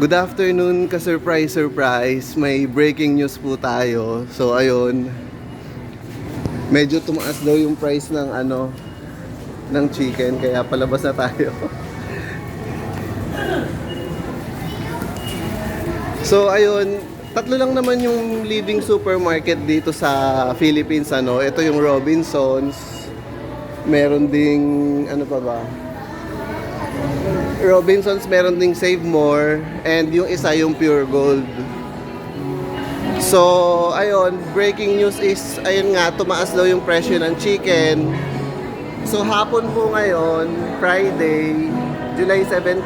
Good afternoon ka surprise surprise. May breaking news po tayo. So ayun. Medyo tumaas daw yung price ng ano ng chicken kaya palabas na tayo. so ayun, tatlo lang naman yung leading supermarket dito sa Philippines ano. Ito yung Robinsons. Meron ding ano pa ba? Robinsons meron ding Save More and yung isa yung Pure Gold. So, ayun, breaking news is, ayun nga, tumaas daw yung presyo ng chicken. So, hapon po ngayon, Friday, July 17.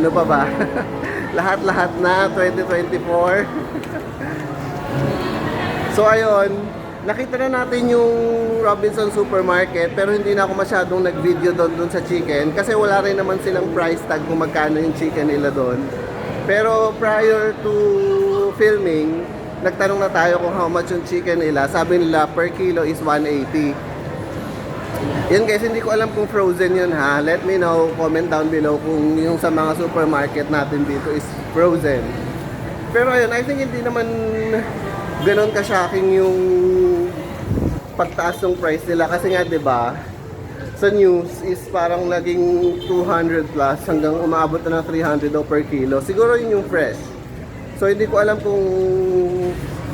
Ano pa ba? Lahat-lahat na, 2024. so, ayun, nakita na natin yung Robinson Supermarket pero hindi na ako masyadong nag-video doon doon sa chicken kasi wala rin naman silang price tag kung magkano yung chicken nila doon. Pero prior to filming, nagtanong na tayo kung how much yung chicken nila. Sabi nila per kilo is 180. Yun guys, hindi ko alam kung frozen yun ha. Let me know, comment down below kung yung sa mga supermarket natin dito is frozen. Pero ayun, I think hindi naman ganon ka-shocking yung pagtaas ng price nila kasi nga 'di ba sa news is parang naging 200 plus hanggang umaabot na ng 300 daw per kilo. Siguro yun yung fresh. So hindi ko alam kung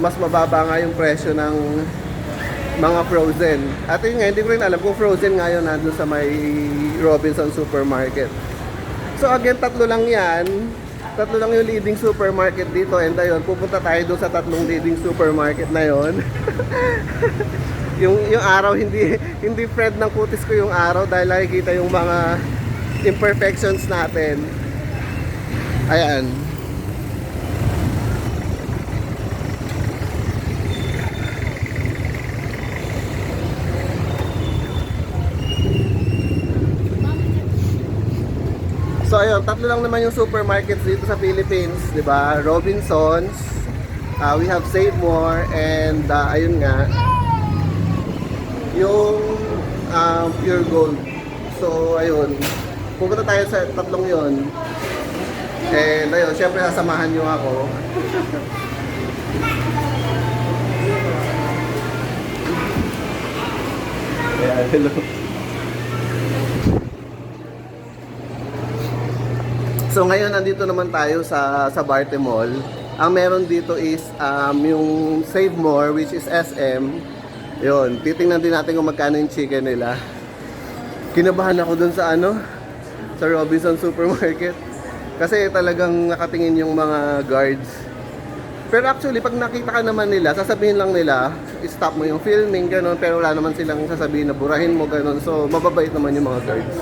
mas mababa nga yung presyo ng mga frozen. At yun nga, hindi ko rin alam kung frozen nga yun nandun sa may Robinson Supermarket. So again, tatlo lang yan. Tatlo lang yung leading supermarket dito and ayun, pupunta tayo doon sa tatlong leading supermarket na yon. yung yung araw hindi hindi Fred ng kutis ko yung araw dahil nakikita yung mga imperfections natin. Ayan. Ayun, tatlo lang naman yung supermarkets dito sa Philippines, 'di ba? Robinsons, uh, we have Save More and uh, ayun nga yung um, Pure Gold. So ayun, pupunta tayo sa tatlong 'yon. And ayun, syempre sasamahan niyo ako. Ayan, hello. So ngayon nandito naman tayo sa sa Barte Mall. Ang meron dito is um, yung Save More which is SM. Yun, titingnan din natin kung magkano yung chicken nila. Kinabahan ako dun sa ano, sa Robinson Supermarket. Kasi talagang nakatingin yung mga guards. Pero actually, pag nakita ka naman nila, sasabihin lang nila, stop mo yung filming, ganun. Pero wala naman silang sasabihin na burahin mo, ganun. So, mababait naman yung mga guards.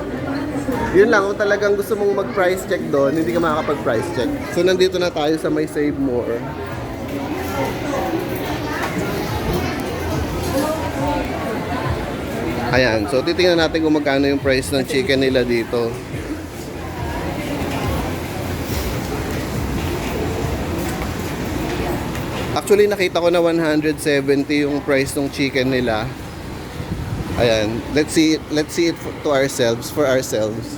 Yun lang, kung talagang gusto mong mag-price check doon, hindi ka makakapag-price check. So, nandito na tayo sa may Save More. Ayan, so titingnan natin kung magkano yung price ng chicken nila dito. Actually, nakita ko na 170 yung price ng chicken nila. Ayan, let's see it, let's see it to ourselves, for ourselves.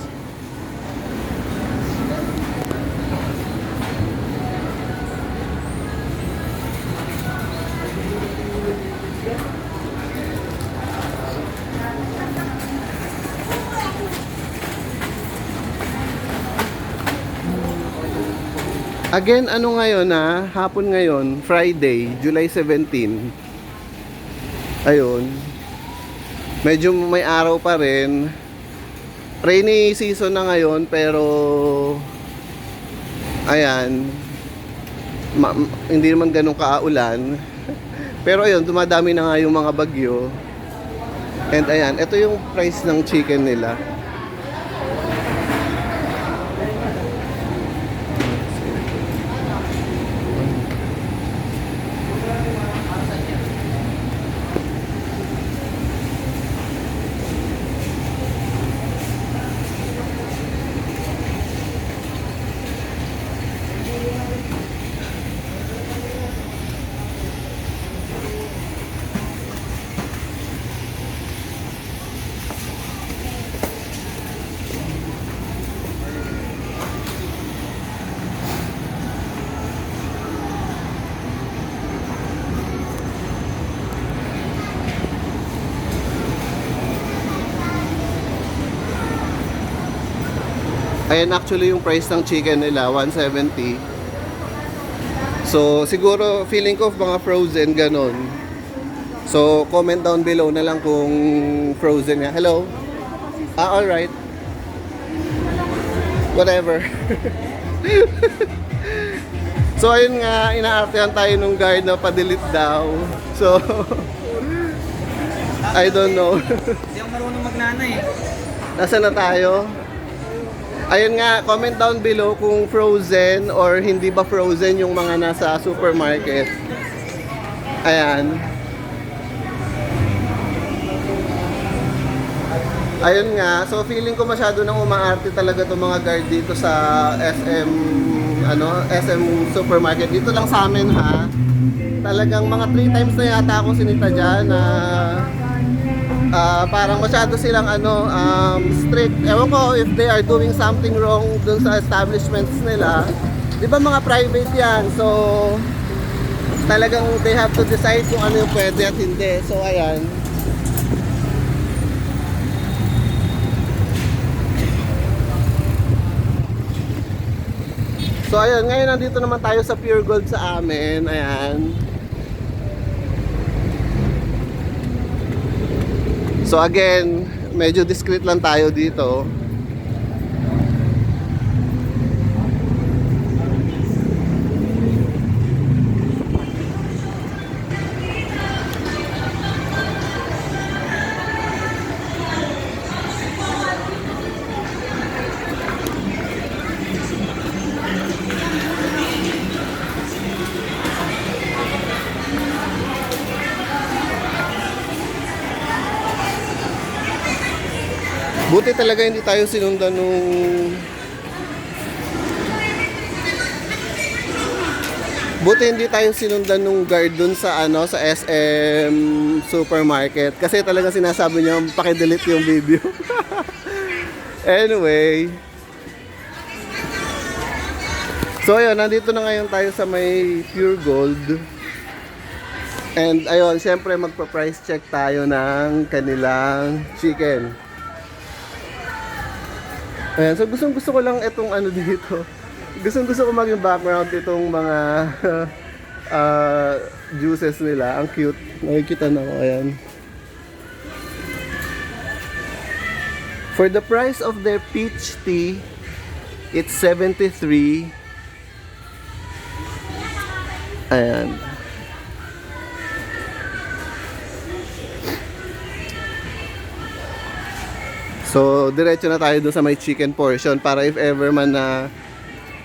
Again, ano ngayon na? Hapon ngayon, Friday, July 17. Ayun. Medyo may araw pa rin. Rainy season na ngayon pero ayan. Ma- hindi naman ganun kaulan. Pero ayun, dumadami na nga yung mga bagyo. And ayan, ito yung price ng chicken nila. Ayan actually yung price ng chicken nila, 170. So siguro feeling ko mga frozen ganon. So comment down below na lang kung frozen nga. Hello? Ah, alright. Whatever. so ayun nga, inaartehan tayo nung guard na pa-delete daw. So, I don't know. Hindi ako marunong magnana eh. Nasaan na tayo? Ayun nga, comment down below kung frozen or hindi ba frozen yung mga nasa supermarket. Ayan. Ayun nga, so feeling ko masyado nang umaarte talaga itong mga guard dito sa SM, ano, SM supermarket. Dito lang sa amin ha. Talagang mga 3 times na yata ako sinita dyan na Ah, parang masyado silang ano um, strict. Ewan ko if they are doing something wrong dun sa establishments nila. 'Di ba mga private 'yan? So talagang they have to decide kung ano yung pwede at hindi. So ayan. So ayun, ngayon nandito naman tayo sa Pure Gold sa amin. Ayan. So again, medyo discreet lang tayo dito. Buti talaga hindi tayo sinundan nung Buti hindi tayo sinundan nung guard dun sa ano sa SM supermarket kasi talaga sinasabi niya paki-delete yung video. anyway. So ayun, nandito na ngayon tayo sa may Pure Gold. And ayun, syempre magpa-price check tayo ng kanilang chicken. Ayan, so gustong gusto ko lang itong ano dito. Gustong gusto ko maging background itong mga ah, juices nila. Ang cute. Nakikita na ko, ayan. For the price of their peach tea, it's 73. Ayan. So, diretso na tayo doon sa may chicken portion para if ever man na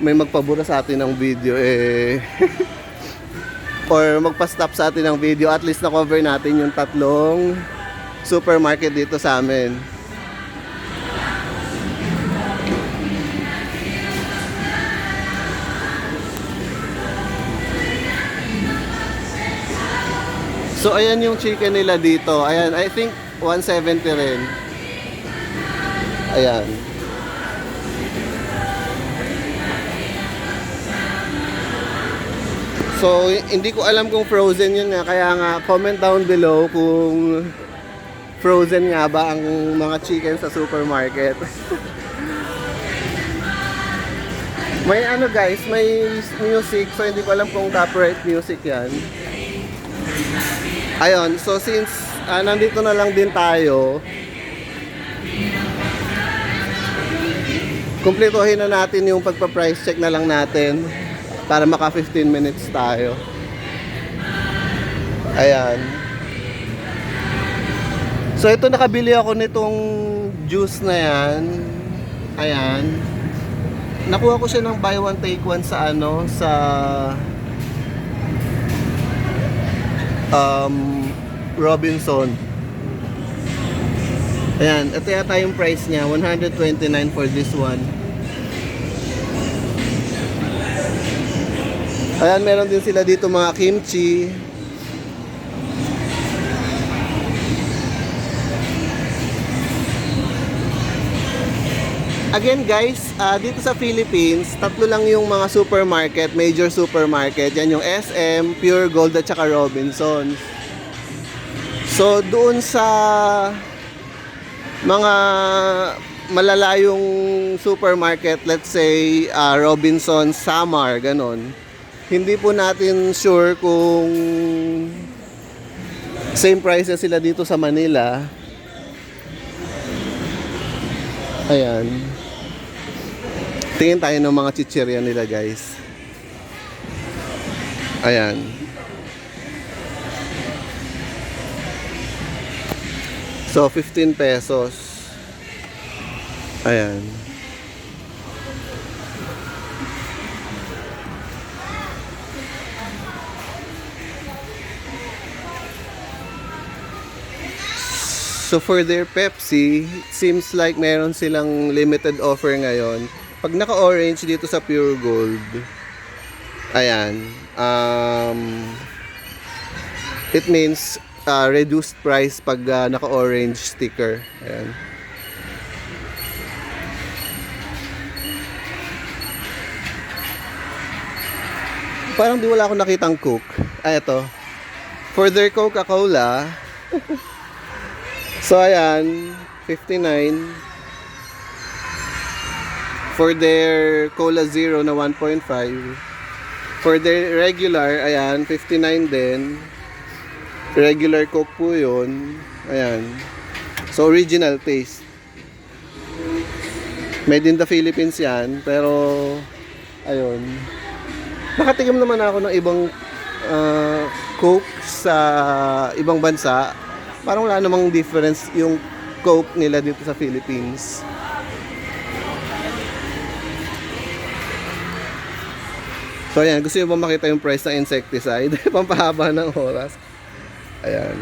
may magpabura sa atin ng video eh or magpa-stop sa atin ng video at least na-cover natin yung tatlong supermarket dito sa amin. So ayan yung chicken nila dito. Ayan, I think 170 rin. Ayan. So, hindi ko alam kung frozen yun nga. Kaya nga, comment down below kung frozen nga ba ang mga chicken sa supermarket. may ano guys, may music. So, hindi ko alam kung copyright music yan. Ayun, so since ah, nandito na lang din tayo, Kumpletuhin na natin yung pagpa-price check na lang natin para maka 15 minutes tayo. Ayan. So ito nakabili ako nitong juice na yan. Ayan. Nakuha ko siya ng buy one take one sa ano sa um, Robinson. Ayan, ito yata yung price niya, 129 for this one. Ayan, meron din sila dito mga kimchi. Again guys, ah, dito sa Philippines, tatlo lang yung mga supermarket, major supermarket. Yan yung SM, Pure Gold at saka Robinsons. So doon sa mga malalayong supermarket, let's say ah, Robinson, Samar, ganon, hindi po natin sure kung same prices sila dito sa Manila. Ayan. Tingin tayo ng mga chichirya nila, guys. Ayan. So, 15 pesos. Ayan. So for their Pepsi, seems like meron silang limited offer ngayon. Pag naka-orange dito sa Pure Gold, ayan, um, it means uh, reduced price pag uh, naka-orange sticker. Ayan. Parang di wala akong nakitang Coke. Ay, ito. For their Coca-Cola, So ayan, 59 for their Cola Zero na 1.5. For their regular, ayan, 59 din. Regular Coke po yun. Ayan. So original taste. Made in the Philippines yan, pero ayun. Nakatigam naman ako ng ibang ah, Coke sa ibang bansa parang wala namang difference yung Coke nila dito sa Philippines. So ayan, gusto nyo ba makita yung price ng insecticide? Pampahaba ng oras. Ayan.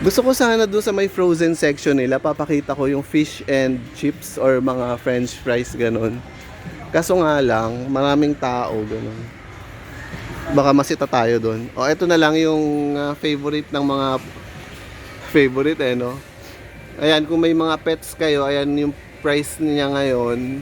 Gusto ko sana doon sa may frozen section nila, papakita ko yung fish and chips or mga french fries, ganun. Kaso nga lang, maraming tao, ganun baka masita tayo doon. O, ito na lang yung ah, favorite ng mga favorite eh, no? Ayan, kung may mga pets kayo, ayan yung price niya ngayon.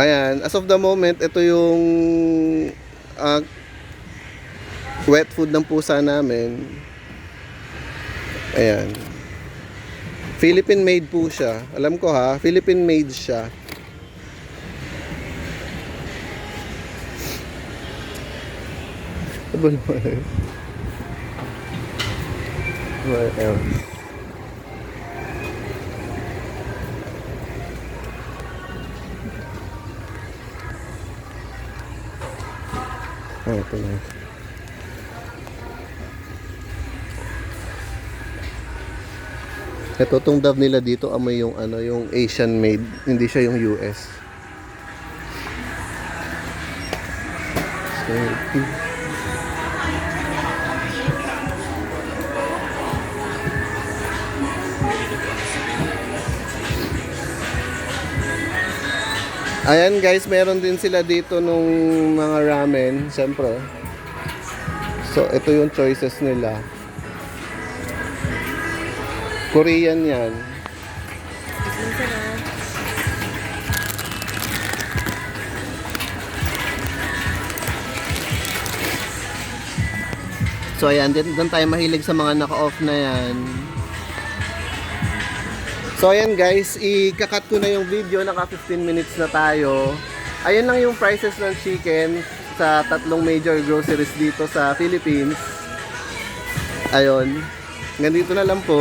Ayan, as of the moment, ito yung ah, wet food ng pusa namin. Ayan. Philippine made po siya. Alam ko ha, Philippine made siya. Ano? What else? Na. Ito tong dove nila dito amoy yung ano yung Asian made, hindi siya yung US. So, Ayan guys, meron din sila dito nung mga ramen, siyempre. So, ito yung choices nila. Korean yan. So ayan, doon tayo mahilig sa mga naka-off na yan. So ayan guys, ikakat ko na yung video, naka 15 minutes na tayo. Ayun lang yung prices ng chicken sa tatlong major groceries dito sa Philippines. Ayun. Ganito na lang po.